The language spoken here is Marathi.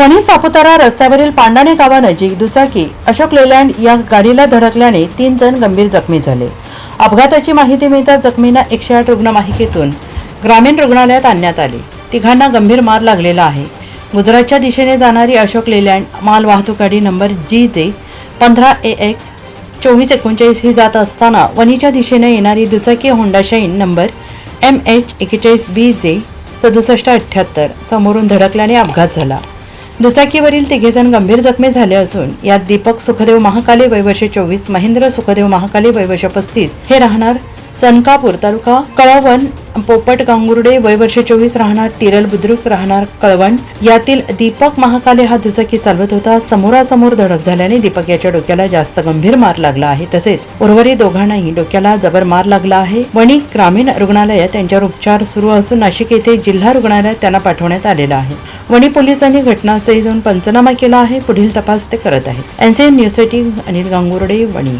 वणी सापुतारा रस्त्यावरील पांडाणे गावानजीक दुचाकी. अशोक लेलँड या गाडीला धडकल्याने तीन जण गंभीर जखमी झाले. अपघाताची माहिती मिळताच जखमींना एकशे आठ रुग्णवाहिकेतून ग्रामीण रुग्णालयात आणण्यात आले. तिघांना गंभीर मार लागलेला आहे. गुजरातच्या दिशेने जाणारी अशोक लेलँड माल वाहतूक गाडी नंबर जी जे पंधरा ए एक्स चोवीस एकोणचाळीस ही जात असताना वणीच्या दिशेने येणारी दुचाकी Honda Shine number M H एकेचाळीस बी जे सदुसष्ट अठ्ठ्याहत्तर समोरून धडकल्याने अपघात झाला. दुचाकीवरील तिघेजण गंभीर जखमी झाले असून यात दीपक सुखदेव महाकाले वयवर्षे चोवीस महेंद्र सुखदेव महाकाले वैवर्ष पस्तीस हे राहणार चनकापूर तालुका कळवण पोपट गांगुर्डे वयवर्षे चोवीस राहणार तिरल बुद्रुक राहणार कळवण. यातील दीपक महाकाले हा दुचाकी चालवत होता. समोरासमोर धडक झाल्याने दीपक याच्या डोक्याला जास्त गंभीर मार लागला आहे. तसेच उर्वरित दोघांनाही डोक्याला जबर मार लागला आहे. वणी ग्रामीण रुग्णालयात त्यांच्यावर उपचार सुरू असून नाशिक येथे जिल्हा रुग्णालयात त्यांना पाठवण्यात आलेला आहे. वणी पोलिसांनी घटनास्थळी जाऊन पंचनामा केला आहे. पुढील तपास ते करत आहेत. एनसीएन न्यूजसाठी अनिल गांगुर्डे वणी.